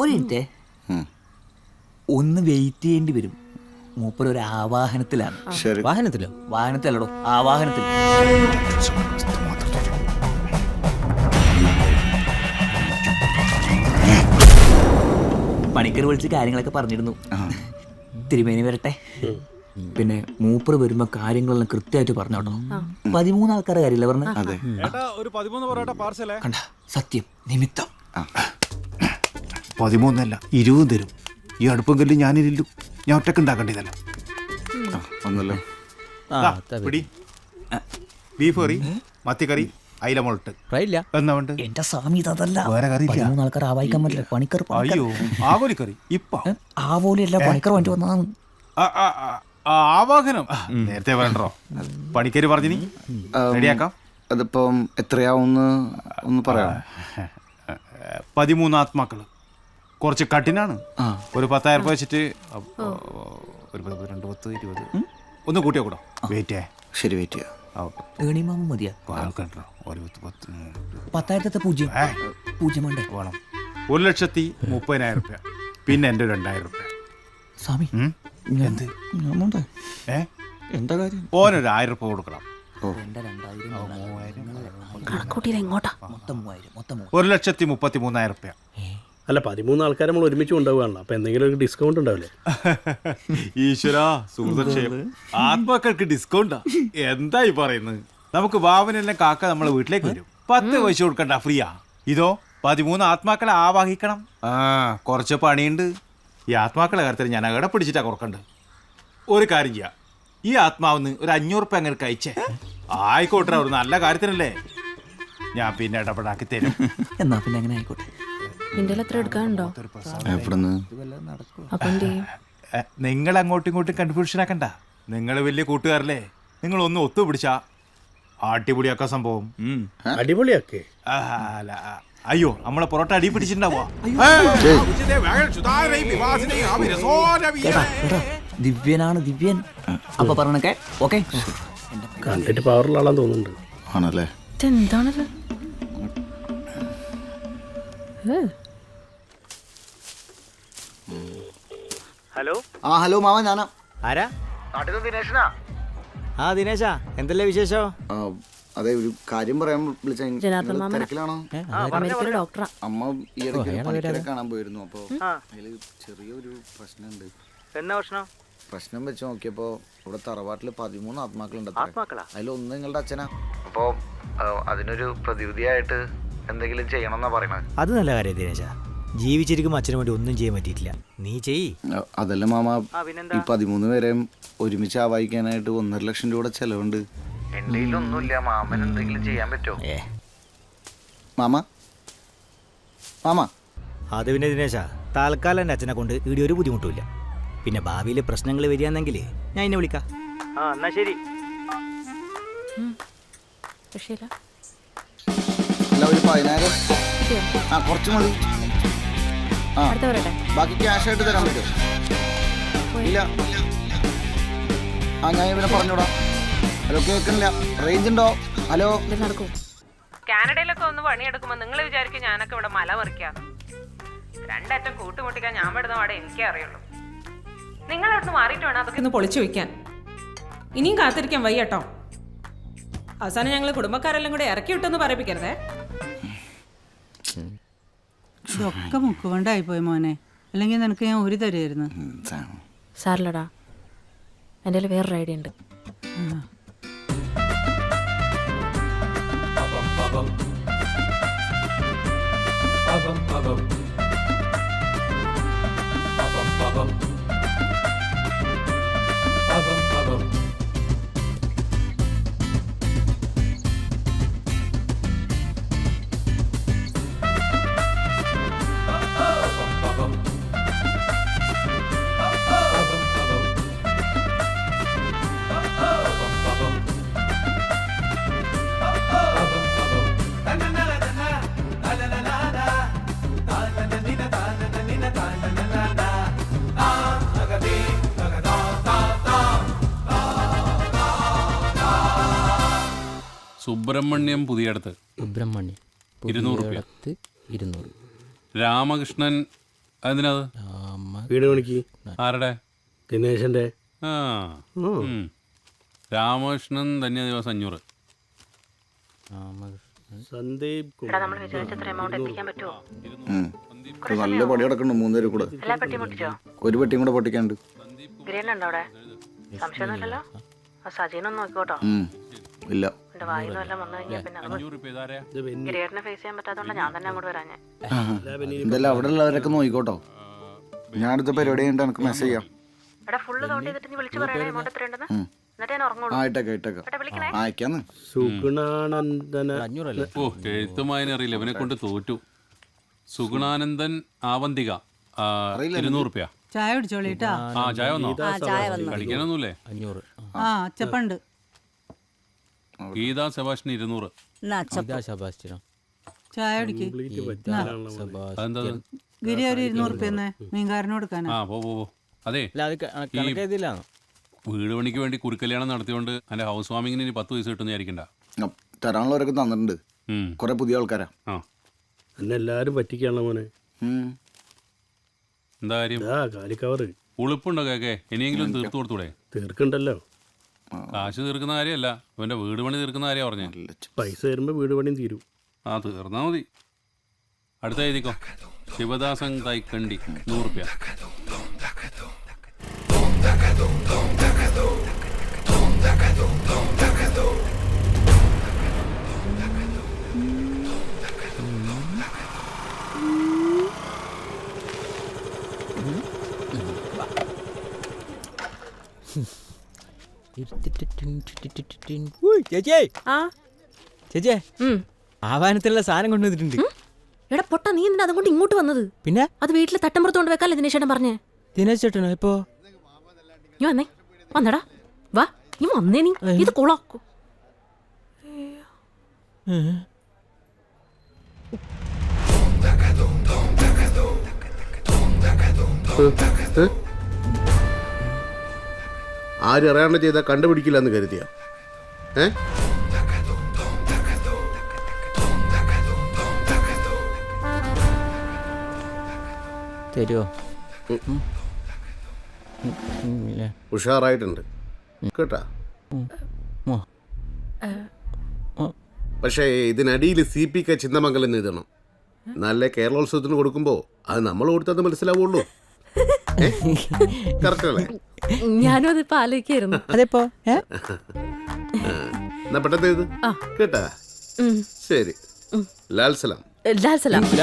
ഒരു മിനിറ്റ് ഒന്ന് വെയിറ്റ് ചെയ്യേണ്ടി വരും. മൂപ്പർ ഒരു ആവാഹനത്തിലാണ്. ശരി. വാഹനത്തിലോ? വാഹനത്തിലടോ ആവാഹനത്തിൽ. പണിക്കർ വിളിച്ച് കാര്യങ്ങളൊക്കെ പറഞ്ഞിരുന്നു. തിരുമേനി വരട്ടെ. പിന്നെ മൂപ്പർ വരുമ്പോ കാര്യങ്ങളെല്ലാം കൃത്യമായിട്ട് പറഞ്ഞോട്ടോ പതിമൂന്ന് ആൾക്കാരുടെ കാര്യമില്ല പറഞ്ഞു സത്യം നിമിത്തം. പതിമൂന്നല്ല ഇരുപതും തരും. ഈ അടുപ്പം കല്ല് ഞാനില്ലു ഞാൻ ഒറ്റയ്ക്ക് ഉണ്ടാക്കേണ്ടതല്ല. പിടി. ബീഫ് കറി മത്തിക്കറി അയില മുളട്ട്. എന്റെ സ്വാമി ഇതല്ല. ആൾക്കാർ പറ്റില്ല. പണിക്കർ. അയ്യോ കറി. ഇപ്പ. പണിക്കർ വണ്ടി വന്നതാണ്. ആവാഹനം. നേരത്തെ പറയണ്ടോ? പണിക്കര് പറഞ്ഞിനി. റെഡിയാക്കാം. അതിപ്പം എത്രയാവുമെന്ന് ഒന്ന് പറയാം പതിമൂന്ന് ആത്മാക്കൾ. കുറച്ച് കഠിനാണ്. ഒരു പത്തായിരം രൂപ വെച്ചിട്ട് ഒരു പത്ത് രണ്ട് പത്ത് ഇരുപത്. ഒന്ന് കൂട്ടിയോ കൂടോ വെയിറ്റ്? ശരി വെയിറ്റ് ചെയ്യാം. ഏണിമാമ മതിയാ. ആൾക്കാണ്ടോ ഒരു പത്ത് പത്ത് ഉം. പത്തായിരത്തെ പൂജ്യം. ഏ, പൂജ്യം വേണ്ടേ? വേണം. ഒരു ലക്ഷത്തി മുപ്പതിനായിരം രൂപ പിന്നെ എന്റെ രണ്ടായിരം രൂപ സ്വാമി? എന്ത്? ഏ? എന്താ കാര്യം? ഓനൊരു ആയിരം രൂപ കൊടുക്കണം. എന്റെ ഒരു ലക്ഷത്തി മുപ്പത്തി മൂന്നായിരം രൂപ അല്ല പതിമൂന്ന് ആൾക്കാർ നമ്മൾ ഒരുമിച്ച് കൊണ്ടുപോകാണല്ലോ. അപ്പൊ എന്തെങ്കിലും ഒരു ഡിസ്കൗണ്ട് ഉണ്ടാവില്ലേ? ഈശ്വരാ സുഹൃതക്ഷേമം ആത്മാക്കൾക്ക് ഡിസ്കൗണ്ടാ എന്തായി പറയുന്നത്? നമുക്ക് ഭാവനെല്ലാം കാക്ക നമ്മളെ വീട്ടിലേക്ക് വരും. പത്ത് പൈസ കൊടുക്കണ്ട ഫ്രീയാ. ഇതോ പതിമൂന്ന് ആത്മാക്കളെ ആവാഹിക്കണം. ആ കുറച്ച് പണിയുണ്ട്. ഈ ആത്മാക്കളെ കാര്യത്തിൽ ഞാൻ അകടെ പിടിച്ചിട്ടാ കുറക്കണ്ട് ഒരു കാര്യം ചെയ്യാം. ഈ ആത്മാവിന്ന് ഒരു അഞ്ഞൂറ് രൂപ അങ്ങനെ കഴിച്ചേ. ആയിക്കോട്ടെ ഒരു നല്ല കാര്യത്തിനല്ലേ. ഞാൻ പിന്നെ ഇടപെടാക്കി തരും. എന്നാ പിന്നെ അങ്ങനെ ആയിക്കോട്ടെ. നിന്റെ എത്ര എടുക്കാനുണ്ടോ അപ്പൊ നിങ്ങൾ അങ്ങോട്ടും ഇങ്ങോട്ടും കൺഫ്യൂഷൻ ആക്കണ്ട. നിങ്ങൾ വലിയ കൂട്ടുകാരല്ലേ? നിങ്ങൾ ഒന്ന് ഒത്തുപിടിച്ചാ അടിപൊളിയാക്ക സംഭവം. അടിപൊളിയാക്കേ. അയ്യോ നമ്മളെ പൊറോട്ട അടി പിടിച്ചിട്ടുണ്ടാവോ ദിവ്യനാണ് ദിവ്യൻ. അപ്പൊ പറഞ്ഞൊക്കെ ഓക്കെ. കണ്ടിട്ട് പവറുള്ള ആളാന്ന് തോന്നുന്നുണ്ട്. ആണല്ലേ? ഏ, ഹലോ? ആ ഹലോ മാമ ഞാനാ. ആരാ? നാട്ടിൽ ദിനേശനാ? ആ ദിനേശാ എന്തല്ലേ വിശേഷോ? ആ, അതെ ഒരു കാര്യം പറയാൻ വിളിച്ച. ജനാർദ്ദൻ മാമനാ. തിരക്കിലാണോ? അമേരിക്കയിലെ ഡോക്ടറാ. അമ്മ ഈ ഇടയ്ക്ക് പണിക്കരെ കാണാൻ പോയിരുന്നു അപ്പൊ അതിൽ ചെറിയൊരു പ്രശ്നമുണ്ട്. എന്നാ പ്രശ്നം? പ്രശ്നം വെച്ച് നോക്കിയപ്പോ ഇവിടെ തറവാട്ടിൽ പതിമൂന്ന് ആത്മാക്കളുണ്ട് ആത്മാക്കളാ? അതിലൊന്ന് നിങ്ങളുടെ അച്ഛനാ. അപ്പോ ആ, അതിനൊരു പ്രതിവിധിയായിട്ട് എന്തെങ്കിലും ചെയ്യണമെന്നാ പറയണത്. അത് നല്ല കാര്യം ദിനേശ. ജീവിച്ചിരിക്കുമ്പോൾ അച്ഛന് വേണ്ടി ഒന്നും ചെയ്യാൻ പറ്റിയിട്ടില്ല. നീ ചെയ് അതല്ല മാമ ഈ പതിമൂന്ന് പേരെയും ഒരുമിച്ച് ആവാഹിക്കാനായിട്ട് ഒന്നര ലക്ഷം രൂപ ചെലവുണ്ട്. എന്റെ ഒന്നുമില്ല മാമൻ എന്തെങ്കിലും ചെയ്യാൻ പറ്റുമോ? ഏ. മാമ? മാമ? അത് പിന്നെ ദിനേശാ താൽക്കാലം എന്റെ അച്ഛനെ കൊണ്ട് ഇവിടെ ഒരു ബുദ്ധിമുട്ടുമില്ല. പിന്നെ ഭാവിയിൽ പ്രശ്നങ്ങൾ വരികയാണെങ്കിൽ ഞാൻ എന്നെ വിളിക്കാം. ആ എന്നാ ശരി. പക്ഷേ ഒരു പതിനായിരം. ആ കുറച്ച് മതി. ആ ബാക്കി ക്യാഷ് ആയിട്ട് തരാൻ പറ്റുമോ? ഇല്ല. ആ ഞാൻ ഇവനെ പറഞ്ഞോടാ ഹലോ കേൾക്കണില്ല റേഞ്ച് ഉണ്ടോ? ഹലോ? കാനഡയിലൊക്കെ ഒന്ന് പണിയെടുക്കുമ്പോൾ നിങ്ങൾ വിചാരിക്കും ഞാനൊക്കെ ഇവിടെ മല മറിക്കാന്ന് രണ്ടറ്റം കൂട്ടുമുട്ടിക്കാൻ ഞാൻ പെടുന്ന അവിടെ എനിക്കേ അറിയുള്ളൂ. നിങ്ങൾ അവിടുന്ന് മാറിയിട്ട് വേണം അതൊക്കെ ഒന്ന് പൊളിച്ചു വയ്ക്കാൻ. ഇനിയും കാത്തിരിക്കാൻ വയ്യട്ടോ അവസാനം ഞങ്ങൾ കുടുംബക്കാരെല്ലാം കൂടെ ഇറക്കി വിട്ടെന്ന് പറയിപ്പിക്കരുതേ. ഇതൊക്കെ മുക്കുകൊണ്ടായി പോയി മോനെ. അല്ലെങ്കിൽ നിനക്ക് ഞാൻ ഒരു തരുമായിരുന്നു സാറിലടാ എന്റെ കയ്യിൽ വേറൊരു ഐഡിയ ഉണ്ട്. സുബ്രഹ്മണ്യം പുതിയടത്ത്. സുബ്രഹ്മണ്യം. ഇരുന്നൂറ് രൂപ. പുതിയടത്ത് ഇരുന്നൂറ്. രാമകൃഷ്ണൻ അതിനത്? വീട് പണിക്ക്. ആരുടെ? ദിനേശന്റെ. ആ. ഉം. രാമകൃഷ്ണൻ തന്നെ ദിവസം അഞ്ഞൂറ്. സന്ദീപ് കുമാർ. ഉം. ഇത് നല്ല പടി കിടക്കണ്ട് മൂന്നുപേരും കൂടെ. ഒരു പെട്ടിയും കൂടെ പൊട്ടിക്കാണ്ട് ഗ്രേൻ ഉണ്ടോ അവിടെ സംശയമൊന്നുമില്ലല്ലോ? ആ സജീനൊന്ന് നോക്കിക്കോട്ടോ. ഉം. ഇല്ല. എന്റെ വായിന്ന് വല്ലതും വന്നു കഴിഞ്ഞാൽ പിന്നെ അഞ്ഞൂറ് ഗ്രേഡിനെ ഫേസ് ചെയ്യാൻ പറ്റാത്തതുകൊണ്ട് ഞാൻ തന്നെ അങ്ങോട്ട് വരാഞ്ഞേ. എന്തായാലും അവിടെ ഉള്ളവരൊക്കെ നോക്കിക്കോട്ടോ ഞാൻ അടുത്ത പരിപാടി കഴിഞ്ഞിട്ട് എനിക്ക് മെസ്സേജ് ചെയ്യാം. എടാ ഫുള്ള് കൗണ്ട് ചെയ്തിട്ട് നീ വിളിച്ചു പറയണേ എമൗണ്ട് എത്ര ഉണ്ടെന്ന് എന്നിട്ട് ഞാൻ ഉറങ്ങുള്ളൂ. ആയിട്ടേക്കാം ആയിട്ടേക്കാം എടാ വിളിക്കണേ. അയക്കാന്ന്. സുഗുണാനന്ദന ഓ എഴുത്തുമായനെ അറിയില്ല. ഇവനെ കൊണ്ട് തോറ്റു. സുഗുണാനന്ദൻ ആവന്തിക. ആ, ഇരുന്നൂറ് റുപ്യ. ചായ കുടിച്ചോളിട്ടാ ആ ചായ വന്നോ? കഴിക്കാനൊന്നുമില്ലേ ആ അച്ചപ്പണ്ട്. ഗീതാ സെബാഷിന് ഇരുന്നൂറ്. ചായ കുടിക്ക്. അതെന്താ? അത്? ഗിരി ഒരു ഇരുന്നൂറ് റുപ്യ മീൻകാരന് കൊടുക്കാനാ. ആ പോ പോ പോ. അതെ വീട് പണിക്ക് വേണ്ടി കുരുക്കല്യാണം നടത്തിയോണ്ട് എന്റെ ഹൗസ് വാമിങ്ങിന് ഇനി പത്ത് പൈസ കിട്ടുന്ന വിചാരിക്കണ്ട തരാനുള്ളവരൊക്കെ തന്നിട്ടുണ്ട്. ഉം. കുറെ പുതിയ ആൾക്കാരാ. ആ. എന്നെ എല്ലാരും പറ്റിക്കാണല്ലോ മോനെ. ഉം. എന്താ കാര്യം? ഇതാ കാലിക്കവറ്. ഉളുപ്പുണ്ടോ കേക്കെ? ഇനിയെങ്കിലും തീർത്തു കൊടുത്തൂടെ? തീർക്കണ്ടല്ലോ. കാശ് തീർക്കുന്ന കാര്യമല്ല. ഇവന്റെ വീട് പണി തീർക്കുന്ന കാര്യം പറഞ്ഞു. പൈസ തരുമ്പോ വീട് പണിയും തീരും. ആ തീർന്നാ മതി. അടുത്ത എഴുതിക്കോ. ശിവദാസൻ തൈക്കണ്ടി നൂറ് ചേച്ചിയേ. ആവാനത്തിലുള്ള സാധനം കൊണ്ടുവന്നിട്ടുണ്ട് എടാ പൊട്ട നീ എന്തിനാ അതുകൊണ്ട് ഇങ്ങോട്ട് വന്നത് പിന്നെ അത് വീട്ടിലെ തട്ടമ്പുറത്ത് കൊണ്ട് വെക്കാല്ലേ ദിനേശേട്ടൻ പറഞ്ഞേ ദിനേശ് ചേട്ടനോ ഇപ്പോ നീ വന്നേ വന്നടാ വാ നീ വന്നേ നീ ഇത് കുളാക്കോ ആരും അറിയാണ്ട് ചെയ്താൽ കണ്ടുപിടിക്കില്ല എന്ന് കരുതിയ? ഏ? തരുമോ ഉഷാറായിട്ടുണ്ട്. കേട്ടാ? പക്ഷേ ഇതിനടിയിൽ സി പി കെ ചിന്നമംഗലം എഴുതണം. നല്ല കേരളോത്സവത്തിന് കൊടുക്കുമ്പോ അത് നമ്മൾ കൊടുത്തത് മനസ്സിലാവുള്ളൂ. കറക്റ്റ് അല്ലേ? ഞാനും അതിപ്പോ ആലോചിക്കായിരുന്നു. അതെപ്പോ? ഏ? എന്നാ പെട്ടെന്ന് എഴുത്. കേട്ടാ. ശരി. ലാൽ സലാം. ലാൽ സലാം.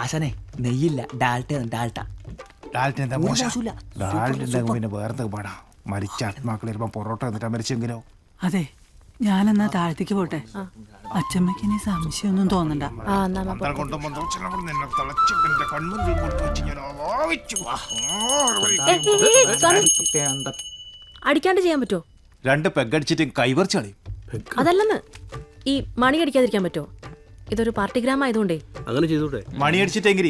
ആശാനെ നെയ്യില്ല ഡാൽട്ട ഡാൽട്ട ഡാൽട്ട എന്താ മോശം? ഡാൽട്ട ഡാൽറ്റൻ പിന്നെ വേറെ പാടാ? മരിച്ച ആത്മാക്കൾ വരുമ്പോ പൊറോട്ട എന്നിട്ടാ മരിച്ചെങ്കിലോ? അതെ ഞാനെന്നാ താഴത്തേക്ക് പോട്ടെ? അച്ഛമ്മക്ക് ഇനി സംശയമൊന്നും തോന്നണ്ട. അടിക്കാണ്ട് ചെയ്യാൻ പറ്റുമോ രണ്ട് പെഗ് അടിച്ചിട്ട് കൈവർച്ചളി അതല്ലെന്ന്. ഈ മണി അടിക്കാതിരിക്കാൻ പറ്റുമോ ഇതൊരു പാർട്ടിഗ്രാം ആയതുകൊണ്ടേ അങ്ങനെ ചെയ്തോട്ടെ മണി അടിച്ചിട്ടെങ്കിൽ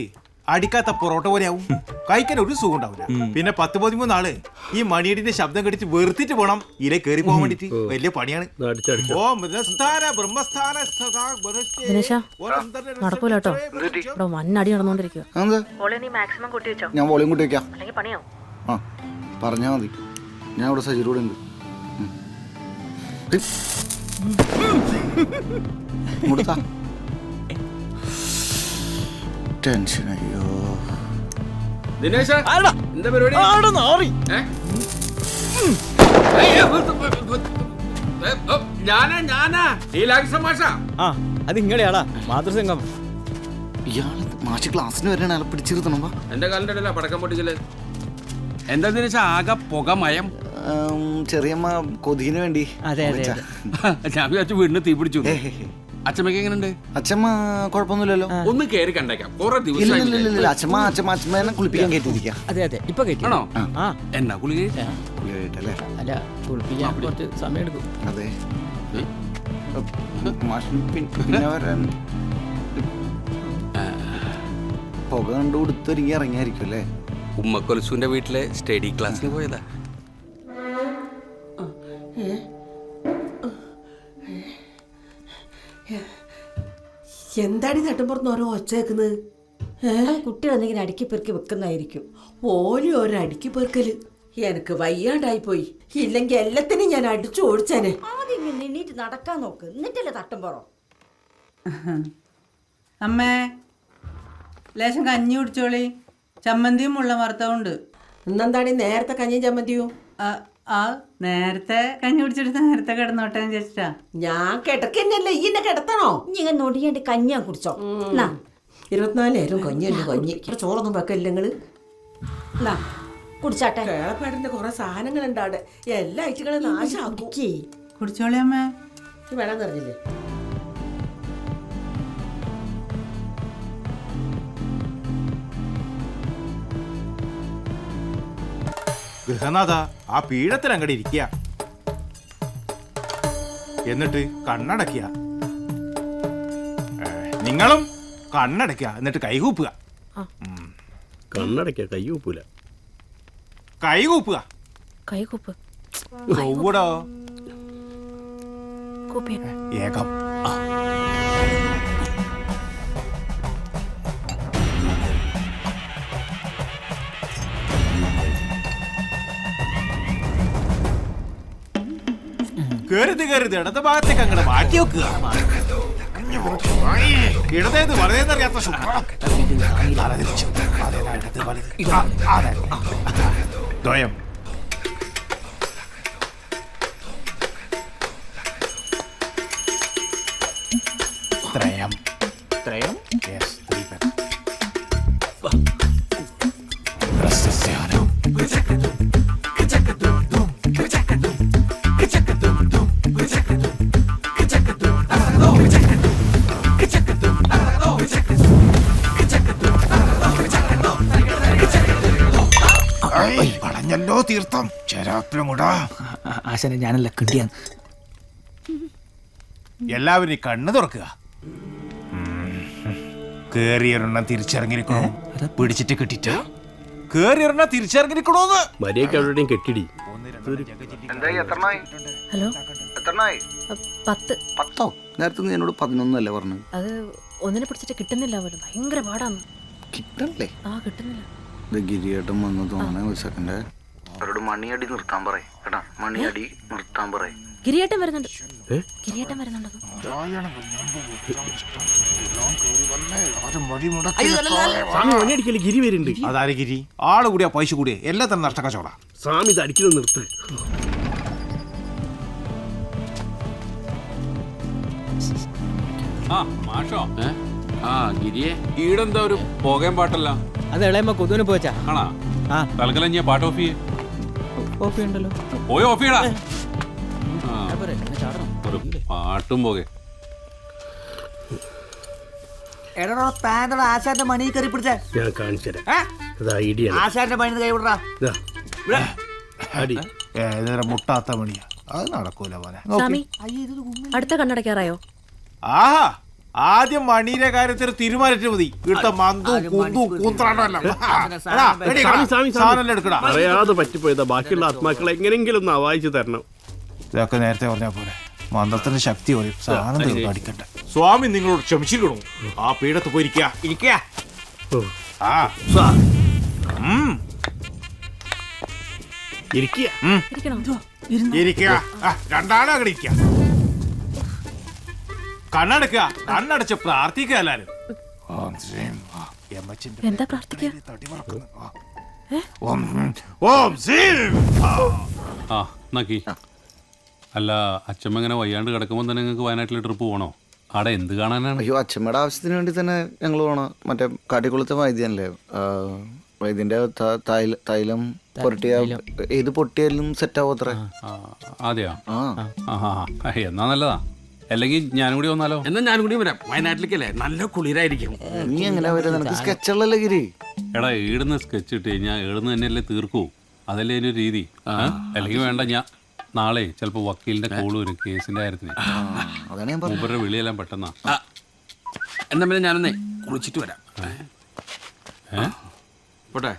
അടിക്കാത്ത പൊറോട്ട പോലെ ആവും കഴിക്കാൻ ഒരു സുഖം ഉണ്ടാവില്ല പിന്നെ പത്ത് പതിമൂന്ന് ആൾ ഈ മണിയടിന്റെ ശബ്ദം കടിച്ച് വെറുത്തിട്ട് പോണം ഇല കയറി പോകാൻ വേണ്ടിട്ട് വലിയ പണിയാണ് നടക്കൂല കേട്ടോ ഇവിടെ വൻ അടി നടന്നുകൊണ്ടിരിക്കുക അതെന്താ ഓളെ നീ മാക്സിമം കൂട്ടി വെച്ചോ ഞാൻ വോളിയം കൂട്ടി വെക്കാം അല്ലെങ്കിൽ പണിയാവും ആ പറഞ്ഞാ മതി ഞാൻ ഇവിടെ സജിലൂടെ ഉണ്ട് ഉം. ടെൻഷൻ അയ്യോ. ദിനേശ എന്താ പരിപാടി? ഞാനാ ഞാനാ. നീലാക്ഷ മാഷ. ആ അത് ഇങ്ങനെയാളാ മാതൃസംഘം ഇയാൾ മാഷ് ക്ലാസ്സിന് വരണ ആളെ പിടിച്ചിരുത്തണം വാ. എന്റെ കാലിന്റെ ഇടയിലാ പടക്കം പൊട്ടിക്കൽ എന്താ ദിനേശ ആകെ പുകമയം ചെറിയമ്മ കൊതിന് വേണ്ടി. അതെ, അതെ. ഞാൻ വിചാരിച്ചു വീടിന് തീ പിടിച്ചു. അച്ഛമ്മക്ക് എങ്ങനെയുണ്ട് അച്ഛമ്മ കുഴപ്പമൊന്നുമില്ലല്ലോ. ഒന്ന് കേറി കണ്ടേക്കാം. കുറെ ഇല്ല ഇല്ല ഇല്ല ദിവസം ഇല്ല അച്ഛമ്മ അച്ഛമ്മ അച്ഛമ്മേനെ കുളിപ്പിക്കാൻ കയറ്റിയിരിക്കാം. അതെ അതെ. ഇപ്പൊ കയറ്റി. ആണോ? ആ. എന്നാ ഗുളിക കുളിയായിട്ടല്ലേ അല്ല കുളിപ്പിക്കാൻ കുറച്ച് സമയം എടുക്കും അതെ മാഷിന് പിൻ- പിന്നെ വരാൻ. പുക കണ്ടു കൊടുത്തൊരുങ്ങി ഇറങ്ങിയായിരിക്കും അല്ലേ? ഉമ്മക്കൊലസുവിന്റെ വീട്ടിലെ സ്റ്റഡി ക്ലാസ്സിൽ പോയതാ. എന്താടി നട്ടുമ്പുറത്ത് ഓരോ ഒച്ച വെക്കുന്നത് എന്തെങ്കിലും അടുക്കി പെറുക്കി വെക്കുന്നതായിരിക്കും. ഓലി ഓരോ അടുക്കി പെറുക്കൽ. എനിക്ക് വയ്യാണ്ടായി പോയി. ഇല്ലെങ്കിൽ എല്ലാത്തിനും ഞാൻ അടിച്ചു ഓടിച്ചേനെ. ആദ്യം എണീറ്റ് നടക്കാൻ നോക്ക്. എന്നിട്ടല്ലേ തട്ടുംപുറം അമ്മേ ലേശം കഞ്ഞി കുടിച്ചോളി. ചമ്മന്തിയും മുള്ള വറുത്തവും ഇന്നെന്താണ് നേരത്തെ കഞ്ഞിയും ചമ്മന്തിയും? ആ, നേരത്തെ കഞ്ഞി കുടിച്ചിട്ട് നേരത്തെ കിടന്നോട്ടെ ചേച്ചിട്ടാ ഞാൻ കിടക്കന്നല്ലേ ഈ എന്നെ കിടത്തണോ? ഇങ്ങനെ നൊടിയാണ്ട് കഞ്ഞാ കുടിച്ചോ. നാ, കഞ്ഞി നേരം കഞ്ഞിയുണ്ട് കഞ്ഞി. ഇത്ര ചോറൊന്നും വെക്കല്ല നിങ്ങൾ കുടിച്ചാട്ടെ. കേളപ്പാടിന്റെ കുറെ സാധനങ്ങൾ ഉണ്ടാടെ എല്ലാ ഐറ്റുകളും നാശാക്കി. കുടിച്ചോളിയമ്മേ വേണം അമ്മേ. വെള്ളം നിറഞ്ഞില്ലേ ഗൃഹനാഥ ആ പീഠത്തിൽ അങ്ങടെ ഇരിക്കുക എന്നിട്ട് കണ്ണടക്കുക നിങ്ങളും കണ്ണടക്കുക എന്നിട്ട് കൈകൂപ്പുക. കണ്ണടക്കുക കൈകൂപ്പൂല. കൈകൂപ്പുക. കൈകൂപ്പ്. ഏകം. കരുത് കരുത് ഇടത് ഭാഗത്തേക്ക് അങ്ങോട്ട് മാറ്റി വെക്കുക. ഇടതേത് അതെ. ദ്വയം ത്രയം. ത്രയം? യെസ് തീർത്ഥം. കൂടാ ആശാനെ ഞാനല്ല കിട്ടിയ എല്ലാവരും കണ്ണ് തുറക്കുക. കേറിയൊരെണ്ണം തിരിച്ചിറങ്ങിയിരിക്കണോ? പിടിച്ചിട്ട് കിട്ടിട്ട കേറിയൊരെണ്ണം തിരിച്ചിറങ്ങിയിരിക്കണോന്ന്? മര്യാദയും എവിടെയും കെട്ടിടി. ഹലോ? പത്ത്. പത്തോ? നേരത്തെ എന്നോട് പതിനൊന്നല്ലേ പറഞ്ഞു അത് ഒന്നിനെ പിടിച്ചിട്ട് കിട്ടുന്നില്ല അവർ. ഭയങ്കര പാടാന്ന്. കിട്ടല്ലേ ആ കിട്ടുന്നില്ല. ഇത് ഗിരിയേട്ടൻ വന്ന് തോന്നണേ ഒരു സെക്കൻഡ് അവരോട് മണിയടി നിർത്താൻ പറയും. കേട്ടാ? മണിയടി നിർത്താൻ പറയും. ഗിരിയേട്ടൻ വരുന്നുണ്ട്. ഗിരിയേട്ടൻ വരുന്നുണ്ട്. സ്വാമി ഗിരി വരുന്നുണ്ട്. അതാര് ഗിരി? ആൾ കൂടിയാ പൈസ കൂടിയ. എല്ലാത്തരം നഷ്ടക്കച്ചവട സ്വാമി ഇത് അടിക്കുന്നത് നിർത്ത്. ആ മാഷോ. ആ ഗിരിയെ. ഈടെന്താ ഒരു പോകാൻ പാട്ടല്ല? അത് ഇളയമ്മ കൊതുവിന് പോച്ചാ ആണാ? ആ. തൽക്കാലം ഞാൻ പാട്ട് ഓഫ് ചെയ്യേ. കോപ്പി ഉണ്ടല്ലോ. പോയി ഓഫ് ചെയ്യടാ ഒരു പാട്ടും പോകെ. എടോ താങ്കളുടെ ആശാന്റെ മണി കയറി പിടിച്ചേ. ഞാൻ കാണിച്ചു തരാം. അത് ഐഡിയ ആശാന്റെ മണി കൈ വിടറാ. അടി. ഏതൊരു മുട്ടാത്ത മണിയാ. അത് നടക്കൂല പോലെ സ്വാമി അടുത്ത കണ്ണടയ്ക്കാറായോ? ആഹാ. ആദ്യം മണിയുടെ കാര്യത്തിൽ തീരുമാനിച്ചു മതി. ഇവിടുത്തെ മന്തു കുന്തു എടുക്കടാ. അറിയാതെ പറ്റിപ്പോയതാ ബാക്കിയുള്ള ആത്മാക്കളെ എങ്ങനെങ്കിലും ഒന്ന് അവായിച്ചു തരണം. ഇതൊക്കെ നേരത്തെ പറഞ്ഞ പോലെ മന്ത്രത്തിന്റെ ശക്തി പറയും സാധനം അടിക്കട്ടെ. സ്വാമി നിങ്ങളോട് ക്ഷമിച്ചിരിക്കണു. ആ പീഠത്ത് പോയിരിക്കുക ഇരിക്കുക ആ. ഇരിക്കുക ഇരിക്കുക രണ്ടാളും അങ്ങനെ ഇരിക്കുക കണ്ണടക്കുക. കണ്ണടച്ച് പ്രാർത്ഥിക്കുക എല്ലാരും. എന്താ പ്രാർത്ഥിക്കുക. ആ. നക്കി. അല്ല അച്ഛമ്മ ഇങ്ങനെ വയ്യാണ്ട് കിടക്കുമ്പോൾ തന്നെ നിങ്ങൾക്ക് വയനാട്ടിൽ ട്രിപ്പ് പോകണോ ആടെ എന്ത് കാണാനാണ്? അയ്യോ അച്ഛമ്മയുടെ ആവശ്യത്തിന് വേണ്ടി തന്നെ ഞങ്ങൾ പോകണം മറ്റേ കാട്ടിക്കുളത്തെ വൈദ്യനല്ലേ? വൈദ്യന്റെ തൈലം പൊരട്ടിയ ഏത് പൊട്ടിയാലും സെറ്റ് ആവത്രേ അത്ര. അതെയോ. എന്നാ നല്ലതാ. അല്ലെങ്കിൽ ഞാനും കൂടി വന്നാലോ? എന്നാ ഞാനും കൂടി വരാം. വയനാട്ടിലേക്കല്ലേ? നല്ല കുളിരായിരിക്കും. നീ എങ്ങനെ വരാ? നിനക്ക് സ്കെച്ചുള്ളല്ലേ ഗിരി? എടാ ഈടുന്ന സ്കെച്ച് ഇട്ട് ഞാൻ ഏടുന്ന് തന്നെയല്ലേ തീർക്കൂ. അതല്ലേ ഒരു രീതി? അല്ലെങ്കിൽ വേണ്ട ഞാൻ നാളെ ചിലപ്പോ വക്കീലിന്റെ കോൾ വരും കേസിന്റെ കാര്യത്തിന്. അതാണ് ഞാൻ പറഞ്ഞത്. മൂപ്പരുടെ വിളിയെല്ലാം പെട്ടെന്നാ. എന്നാ പിന്നെ ഞാനൊന്നേ കുളിച്ചിട്ട് വരാം. ഏ? പോട്ടെ.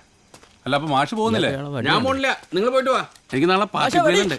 അല്ല അപ്പൊ മാഷ് പോകുന്നില്ലേ? ഞാൻ പോണില്ല. നിങ്ങൾ പോയിട്ട് വാ. എനിക്ക് നാളെ പാർട്ടി ഉണ്ട്.